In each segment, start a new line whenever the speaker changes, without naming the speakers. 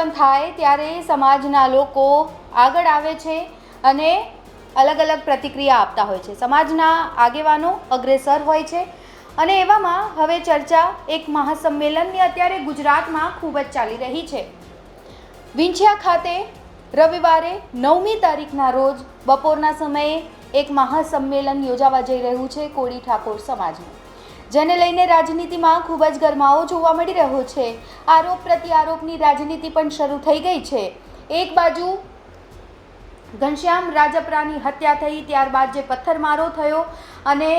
આંદોલન થાય ત્યારે સમાજના લોકો આગળ આવે છે અને અલગ અલગ પ્રતિક્રિયા આપતા હોય છે. સમાજના આગેવાનો અગ્રેસર હોય છે અને એવામાં હવે ચર્ચા એક મહાસંમેલનની અત્યારે ગુજરાતમાં ખૂબ જ ચાલી રહી છે. વિંછિયા ખાતે રવિવારે નવમી તારીખના રોજ બપોરના સમયે એક મહાસંમેલન યોજાવા જઈ રહ્યું છે કોળી ઠાકોર સમાજનું. જેને લઈને રાજનીતિમાં ખૂબ જ ગરમાવો જોવા મળી રહ્યો છે. આરોપ પ્રત્યારોપની રાજનીતિ પણ શરૂ થઈ ગઈ છે. એક બાજુ ઘનશ્યામ રાજપરાની હત્યા થઈ, ત્યારબાદ જે પથ્થરમારો થયો અને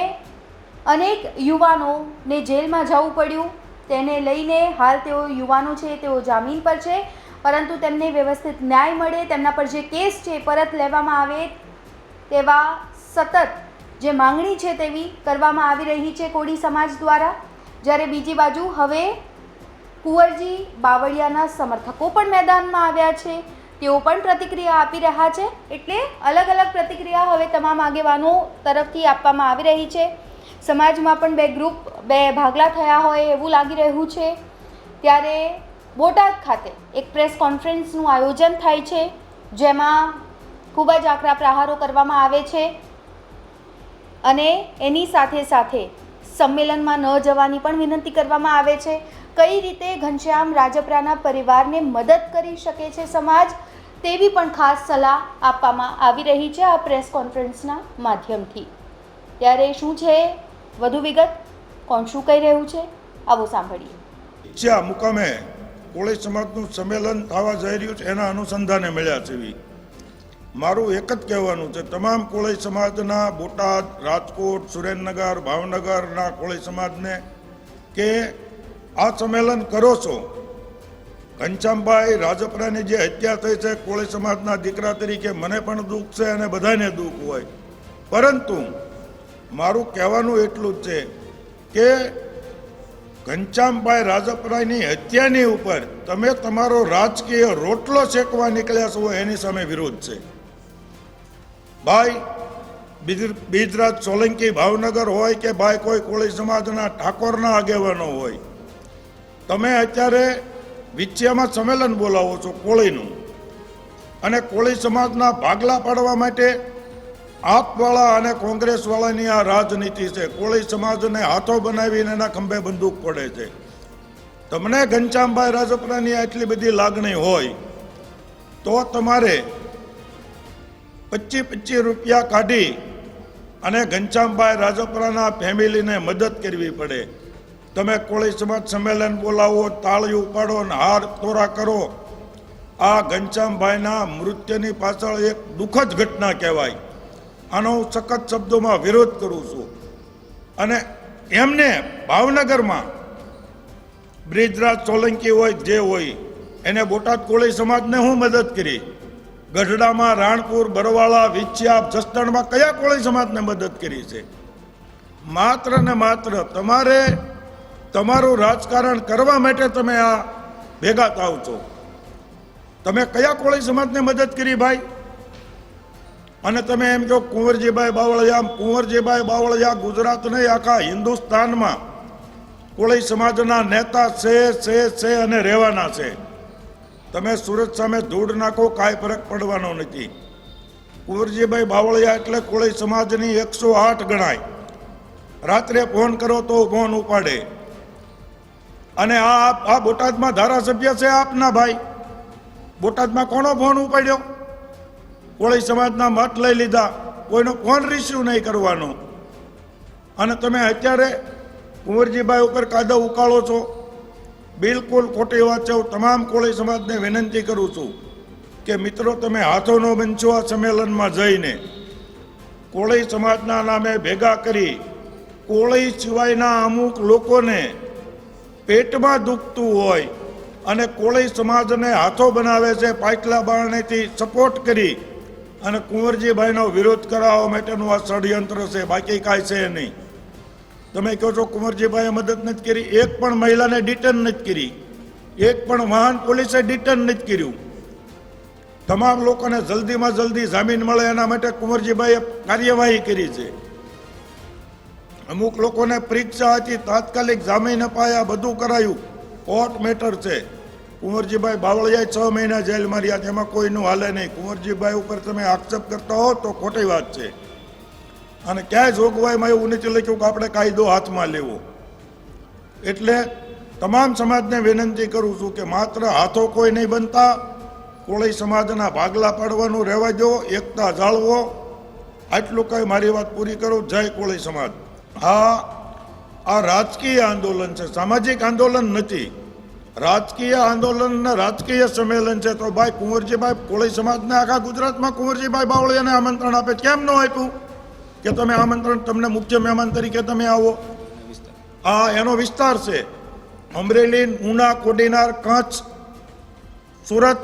અનેક યુવાનોને જેલમાં જવું પડ્યું. તેને લઈને હાલ તેઓ યુવાનો છે, તેઓ જામીન પર છે, પરંતુ તેમને વ્યવસ્થિત ન્યાય મળે, તેમના પર જે કેસ છે પરત લેવામાં આવે તેવા સતત જે માંગણી છે તેવી કરવામાં આવી રહી છે કોળી સમાજ દ્વારા. જ્યારે બીજી બાજુ હવે કુંવરજી બાવળિયાના સમર્થકો પણ મેદાનમાં આવ્યા છે. તેઓ પણ પ્રતિક્રિયા આપી રહ્યા છે. એટલે અલગ અલગ પ્રતિક્રિયા હવે તમામ આગેવાનો તરફથી આપવામાં આવી રહી છે. સમાજમાં પણ બે ગ્રુપ, બે ભાગલા થયા હોય એવું લાગી રહ્યું છે. ત્યારે બોટાદ ખાતે એક પ્રેસ કોન્ફરન્સનું આયોજન થાય છે. જેમાં ખૂબ જ આકરા પ્રહારો કરવામાં આવે છે. અને એની સાથે સાથે સંમેલનમાં ન જવાની પણ વિનંતી કરવામાં આવે છે. કઈ રીતે ઘનશ્યામ રાજપરાના પરિવારને મદદ કરી શકે છે સમાજ? તેવી પણ ખાસ સલાહ આપવામાં આવી રહી છે આ પ્રેસ કોન્ફરન્સના માધ્યમથી. ત્યારે શું છે? વધુ વિગત? કોણ શું કહી રહ્યું છે? આવો સાંભળીએ.
જ્યાં મુકામે કોળી સમાજનું સંમેલન થવા જઈ રહ્યું છે, એના અનુસંધાને મળ્યા છે. મારું એક જ કહેવાનું છે, તમામ કોળી સમાજના બોટાદ, રાજકોટ, સુરેન્દ્રનગર, ભાવનગરના કોળી સમાજને કે આ સંમેલન કરો છો. ઘનશ્યામભાઈ રાજપરાની જે હત્યા થઈ છે, કોળી સમાજના દીકરા તરીકે મને પણ દુઃખ છે અને બધાને દુઃખ હોય. પરંતુ મારું કહેવાનું એટલું જ છે કે ઘનશ્યામભાઈ રાજપરાયની હત્યાની ઉપર તમે તમારો રાજકીય રોટલો શેકવા નીકળ્યા છો એની સામે વિરોધ છે. ભાઈ, બીજ- બીજરાજ સોલંકી ભાવનગર હોય કે ભાઈ કોઈ કોળી સમાજના ઠાકોરના આગેવાનો હોય, તમે અત્યારે વિછિયામાં સંમેલન બોલાવો છો કોળીનું. અને કોળી સમાજના ભાગલા પાડવા માટે આપવાળા અને કોંગ્રેસવાળાની આ રાજનીતિ છે. કોળી સમાજને હાથો બનાવીને એના ખંભે બંદૂક પડે છે. તમને ઘનશ્યામભાઈ રાજપરાની આટલી બધી લાગણી હોય, તો તમારે પચીસ પચીસ રૂપિયા કાઢી અને ઘનશ્યામભાઈ રાજપરાના ફેમિલીને મદદ કરવી પડે. તમે કોળી સમાજ સંમેલન બોલાવો, તાળી ઉપાડો અને હાર તોરા કરો. આ ઘનશ્યામભાઈના મૃત્યુની પાછળ એક દુઃખદ ઘટના કહેવાય. આનો હું સખત શબ્દોમાં વિરોધ કરું છું. અને એમને ભાવનગરમાં બ્રિજરાજ સોલંકી હોય, જે હોય, એને બોટાદ કોળી સમાજને હું મદદ કરી. ગઢડામાં રાણપુર, બરવાળા, વિચ્યાપ, જસદણમાં કયા કોળી સમાજને મદદ કરી છે? માત્ર ને માત્ર તમારે તમારું રાજકારણ કરવા માટે તમે આ ભેગા થાવ છો. તમે કયા કોળી સમાજને મદદ કરી ભાઈ? અને તમે એમ કહો કુંવરજીભાઈ બાવળિયા કુંવરજીભાઈ બાવળિયા ગુજરાત નહીં, આખા હિન્દુસ્તાનમાં કોળી સમાજના નેતા છે છે છે અને રહેવાના છે. તમે સુરત સામે ધૂળ નાખો, કાંઈ ફરક પડવાનો નથી. કુંવરજીભાઈ બાવળિયા એટલે કોળી સમાજની એકસો આઠ ગણાય. રાત્રે ફોન કરો તો ફોન ઉપાડે. અને આ આ બોટાદમાં ધારાસભ્ય છે આપના ભાઈ. બોટાદમાં કોનો ફોન ઉપાડ્યો? કોળી સમાજના મત લઈ લીધા. કોઈનો ફોન રિસીવ નહીં કરવાનો. અને તમે અત્યારે કુંવરજીભાઈ ઉપર કાયદો ઉકાળો છો. બિલકુલ ખોટી વાત છે. હું તમામ કોળી સમાજને વિનંતી કરું છું કે મિત્રો, તમે હાથોનો બનશો આ સંમેલનમાં જઈને. કોળી સમાજના નામે ભેગા કરી, કોળી સિવાયના અમુક લોકોને પેટમાં દુખતું હોય અને કોળી સમાજને હાથો બનાવે છે પાટલા બારણેથી સપોર્ટ કરી અને કુંવરજીભાઈનો વિરોધ કરાવવા માટેનું આ ષડયંત્ર છે. બાકી કાંઈ છે નહીં. તમે કહો છો કુંવરજીભાઈએ મદદ નથી કરી, એક પણ મહિલાને ડિટેન નથી કરી. એક પણ વાહન પોલીસે ડિટેન નથી કર્યું. તમામ લોકોને જલ્દીમાં જલ્દી જામીન મળે એના માટે કુંવરજીભાઈએ કાર્યવાહી કરી છે. અમુક લોકોને પરીક્ષા હતી, તાત્કાલિક જામીન અપાયા, બધું કરાયું. કોર્ટ મેટર છે. કુંવરજીભાઈ બાવળિયાએ છ મહિના જેલમાં રહ્યા તેમાં કોઈનું હાલે નહીં. કુંવરજીભાઈ ઉપર તમે આક્ષેપ કરતા હો તો ખોટી વાત છે. અને ક્યાંય જોગવાઈમાં એવું નથી લખ્યું કે આપણે કાયદો હાથમાં લેવો. એટલે તમામ સમાજને વિનંતી કરું છું કે માત્ર હાથો કોઈ નહીં બનતા કોળી સમાજના ભાગલા પાડવાનું રહેવા દો, એકતા જાળવો. આટલું કંઈ મારી વાત પૂરી કરું. જય કોળી સમાજ. હા, આ રાજકીય આંદોલન છે. સામાજિક આંદોલન નથી. રાજકીય આંદોલન અને રાજકીય સંમેલન છે. તો ભાઈ કુંવરજીભાઈ કોળી સમાજને આખા ગુજરાતમાં કુંવરજીભાઈ બાવળીયાને આમંત્રણ આપે. કેમ ન આપ્યું? કે તમે આમંત્રણ તમને મુખ્ય મહેમાન તરીકે તમે આવો. આ એનો વિસ્તાર છે. અમરેલી, ઉના, કોડીનાર કચ્છ સુરત,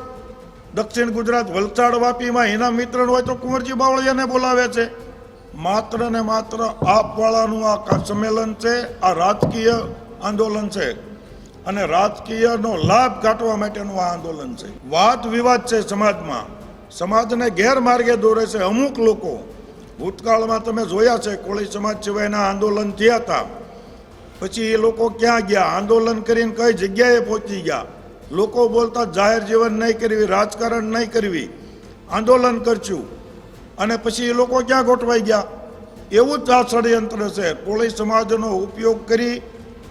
દક્ષિણ ગુજરાત, વલસાડ, વાપીમાં એના મિત્ર હોય તો કુંવરજી બાવળિયાને બોલાવે છે. માત્ર ને માત્ર આપવાળાનું આ સંમેલન છે, આ રાજકીય આંદોલન છે. અને રાજકીયનો લાભ કાઢવા માટેનું આ આંદોલન છે. વાદ વિવાદ છે સમાજમાં. સમાજને ગેરમાર્ગે દોરે છે અમુક લોકો. ભૂતકાળમાં તમે જોયા છે, કોળી સમાજ સિવાયના આંદોલન થયા હતા. પછી એ લોકો ક્યાં ગયા? આંદોલન કરીને કઈ જગ્યાએ પહોંચી ગયા? લોકો બોલતા જાહેર જીવન નહીં કરવી, રાજકારણ નહીં કરવી. આંદોલન કરશું. અને પછી એ લોકો ક્યાં ગોઠવાઈ ગયા? એવું જ આ ષડયંત્ર છે. કોળી સમાજનો ઉપયોગ કરી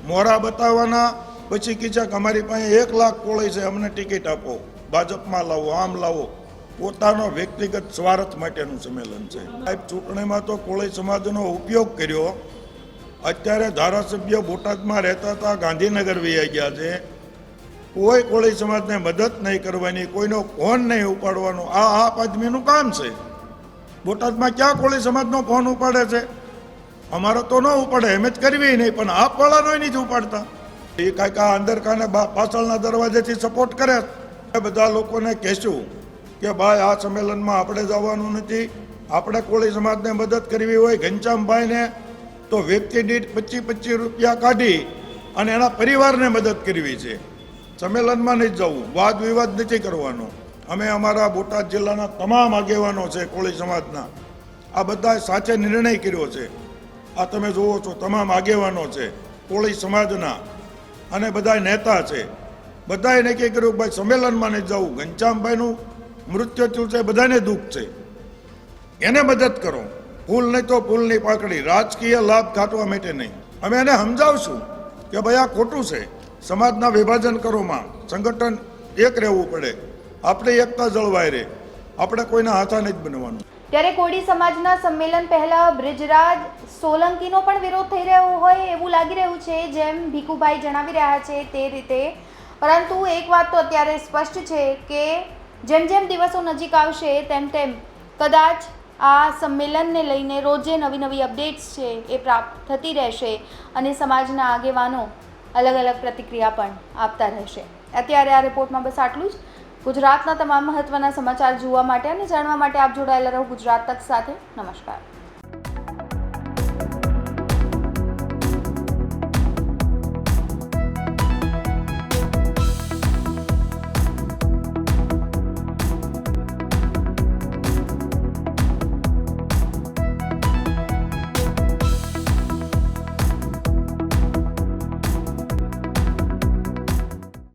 મોરા બતાવવાના. પછી કીધા અમારી પાસે એક લાખ કોળી છે, અમને ટિકિટ આપો. ભાજપમાં લાવો, આમ લાવો. પોતાનો વ્યક્તિગત સ્વાર્થ માટેનું સંમેલન છે. સાહેબ, ચૂંટણીમાં તો કોળી સમાજનો ઉપયોગ કર્યો. અત્યારે ધારાસભ્ય બોટાદમાં રહેતા હતા, ગાંધીનગર વૈયા ગયા છે. કોઈ કોળી સમાજને મદદ નહીં કરવાની, કોઈનો ફોન નહીં ઉપાડવાનો. આ આપ આદમીનું કામ છે. બોટાદમાં ક્યાં કોળી સમાજનો ફોન ઉપાડે છે? અમારો તો ન ઉપાડે, એમ જ કરવી નહીં, પણ આપ વાળાનો નથી ઉપાડતા. એ કાંઈક આ અંદર કાને બા- પાછળના દરવાજેથી સપોર્ટ કરે બધા લોકોને કહેશું કે ભાઈ, આ સંમેલનમાં આપણે જવાનું નથી. આપણે કોળી સમાજને મદદ કરવી હોય ઘનશ્યામભાઈને, તો વ્યક્તિ દીઠ પચીસ પચીસ રૂપિયા કાઢી અને એના પરિવારને મદદ કરવી છે. સંમેલનમાં નહીં જવું. વાદ વિવાદ નથી કરવાનો. અમે અમારા બોટાદ જિલ્લાના તમામ આગેવાનો છે કોળી સમાજના. આ બધા સાચે નિર્ણય કર્યો છે. આ તમે જુઓ છો, તમામ આગેવાનો છે, કોળી સમાજના. અને બધા નેતા છે. બધાએ નક્કી કર્યું ભાઈ, સંમેલનમાં નહીં જવું. ઘનશ્યામભાઈનું મૃત્યુ થયું છે, બધાને દુઃખ છે. એને મદદ કરો. ફૂલ નહીં તો ફૂલની પાકડી. રાજકીય લાભ કાઢવા માટે નહીં. અમે એને સમજાવશું કે ભાઈ આ ખોટું છે. સમાજના વિભાજન કરોમાં સંગઠન એક રહેવું પડે. આપણે એકતા જળવાય રહે. આપણે કોઈના હાથા નહીં જ બનવાનું.
ત્યારે કોડી સમાજના સંમેલન પહેલા બ્રિજરાજ સોલંકીનો પણ વિરોધ થઈ રહ્યો હોય એવું લાગી રહ્યું છે, જેમ ભીખુભાઈ જણાવી રહ્યા છે તે રીતે. પરંતુ એક વાત તો અત્યારે સ્પષ્ટ છે કે જેમ જેમ દિવસો નજીક આવશે, તેમ તેમ કદાચ આ સંમેલનને લઈને રોજે નવી નવી અપડેટ્સ છે એ પ્રાપ્ત થતી રહેશે અને સમાજના આગેવાનો અલગ અલગ પ્રતિક્રિયા પણ આપતા રહેશે. અત્યારે આ રિપોર્ટમાં બસ આટલું જ. ગુજરાતના તમામ મહત્ત્વના સમાચાર જોવા માટે અને જાણવા માટે આપ જોડાયેલા રહો ગુજરાત તક સાથે. નમસ્કાર.